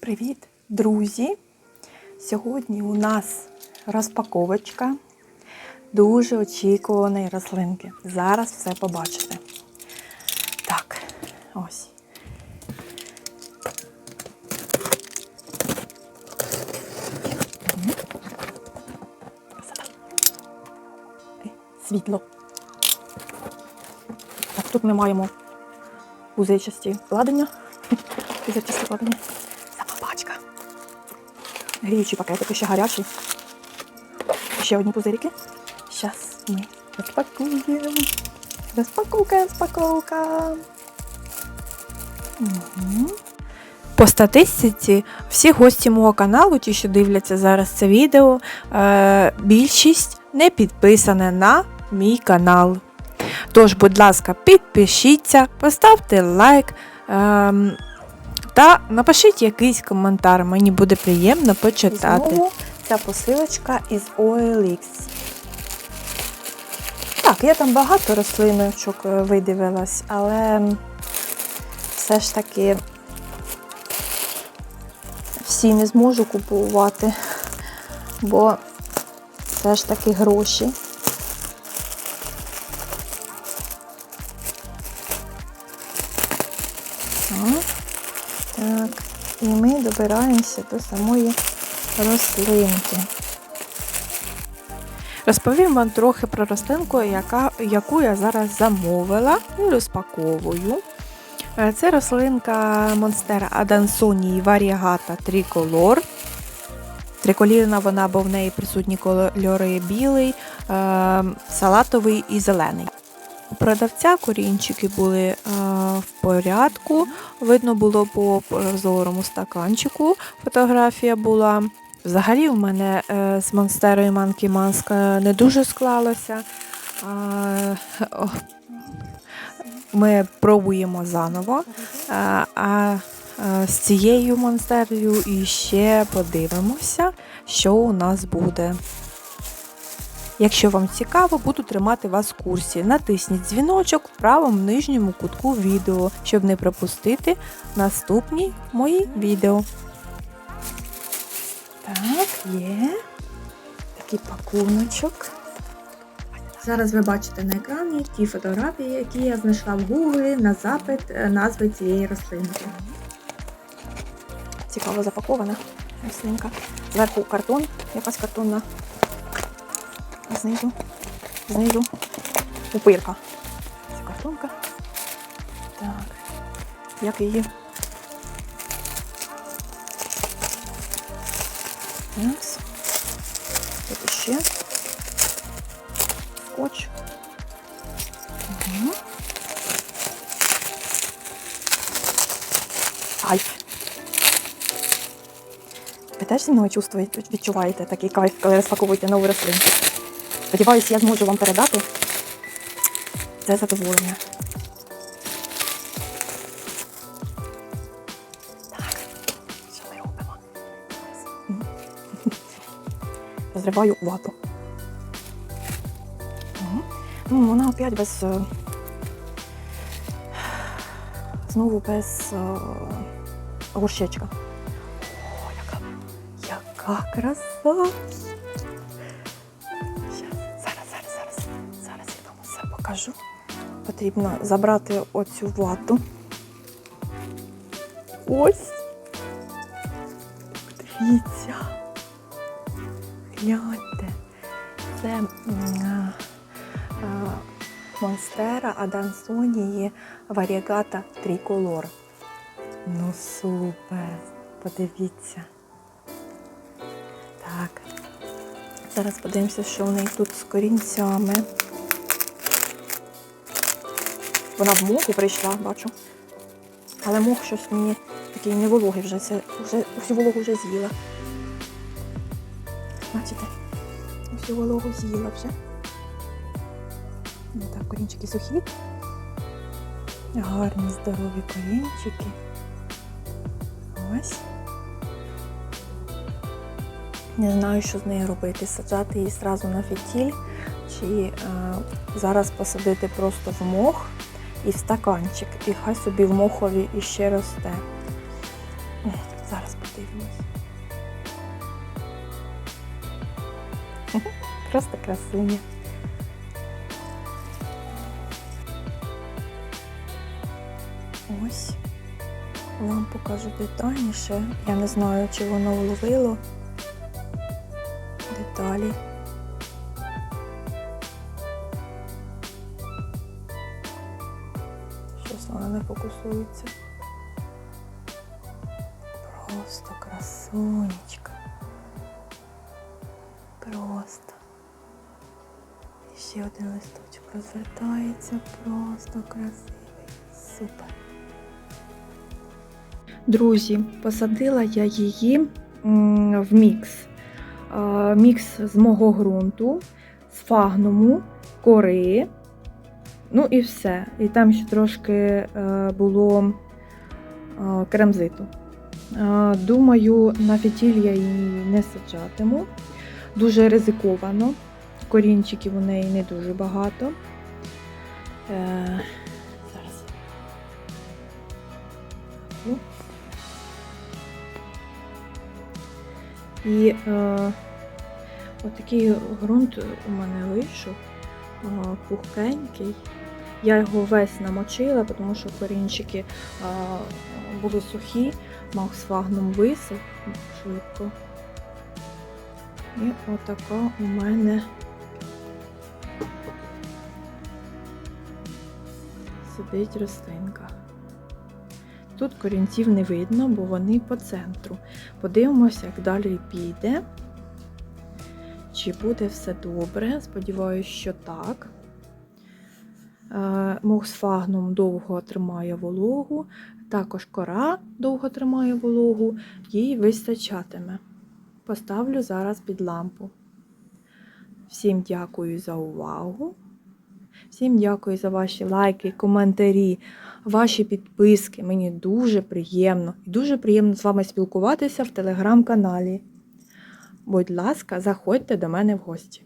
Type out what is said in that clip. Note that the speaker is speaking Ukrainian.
Привіт, друзі! Сьогодні у нас розпаковочка дуже очікуваної рослинки. Зараз все побачите. Так, ось. Світло. Так, тут ми маємо узичасті вкладення. Узичасті вкладення. Сама пачка. Гріючі пакетики, ще гарячі. Ще одні пузирики. Зараз ми розпакуємо. Розпаковка, розпаковка. По статистиці, всі гості мого каналу, ті, що дивляться зараз це відео, е, більшість не підписана на мій канал. Тож, будь ласка, підпишіться, поставте лайк. ем, та напишіть якийсь коментар, мені буде приємно почитати. Знову ця посилочка із OLX. Так, я там багато рослиночок е, видивилась, але все ж таки всі не зможу купувати, бо все ж таки гроші. Так, і ми добираємося до самої рослинки. Розповім вам трохи про рослинку, яка, яку я зараз замовила і розпаковую. Е, Це рослинка Monstera Adansonii Variegata Tricolor. Триколірна вона, бо в неї присутні кольори білий, е, салатовий і зелений. У продавця корінчики були е, в порядку. Видно було по прозорому стаканчику. Фотографія була. Взагалі, у мене е, з монстерою Манкі Маска не дуже о, ми пробуємо заново. А, з цією монстерою іще подивимося, що у нас буде. Якщо вам цікаво, буду тримати вас в курсі. Натисніть дзвіночок в правому нижньому кутку відео, щоб не пропустити наступні мої відео. Так, є такий пакуночок. Зараз ви бачите на екрані ті фотографії, які я знайшла в Гуглі на запит е, назви цієї рослинки. Цікаво запакована рослинка. Зверху картон, якась картонна знизу, знизу упирка. Це картонка. Так. Як її? Такс. Тут ще. Скотч. Угу. Кайф. Ви теж зі мною чувствуєте, відчуваєте такий кайф, коли розпаковуєте нову рослинку? Сподіваюся, я зможу вам передати це задоволення. Так, що ми робимо? Розриваю вату. Ну, вона опять без. е, Знову без е, горщечка. О, яка, яка краса! Покажу. Потрібно забрати оцю вату. Ось. Дивіться. Гляньте. Це Монстера Адансонії Варігата Триколор. Ну супер. Подивіться. Так. Зараз подивимося, що в неї тут з корінцями. Вона в моху прийшла, бачу. Але мох щось мені такий невологий вже. Це вже всю вологу вже з'їла. Бачите? Всю вологу з'їла вже. Ну так, корінчики сухі. Гарні, здорові корінчики. Ось. Не знаю, що з нею робити. Саджати її зразу на фітіль, чи е, зараз посадити просто в мох і в стаканчик. І хай собі в мохові іще росте. М, Зараз подивимось. Просто красуня. Ось. Вам покажу детальніше. Я не знаю, чи воно вловило деталі. Не фокусується. Просто красунечка. Просто. І ще один листочок розвертається. Просто красивий. Супер. Друзі, посадила я її в мікс. Мікс з мого ґрунту, з фагнуму, кори. Ну і все. І там ще трошки е, було е, кремзиту. Е, Думаю, на фітіль я її не саджатиму. Дуже ризиковано. Корінчиків у неї не дуже багато. Зараз. І е, отакий ґрунт у мене вийшов пухкенький. Я його весь намочила, тому що корінчики були сухі, фагном висох швидко. І отака у мене сидить рослинка. Тут корінців не видно, бо вони по центру. Подивимося, як далі піде. Чи буде все добре? Сподіваюсь, що так. Мох з фагном довго тримає вологу, також кора довго тримає вологу, їй вистачатиме. Поставлю зараз під лампу. Всім дякую за увагу. Всім дякую за ваші лайки, коментарі, ваші підписки. Мені дуже приємно і дуже приємно з вами спілкуватися в телеграм-каналі. Будь ласка, заходьте до мене в гості.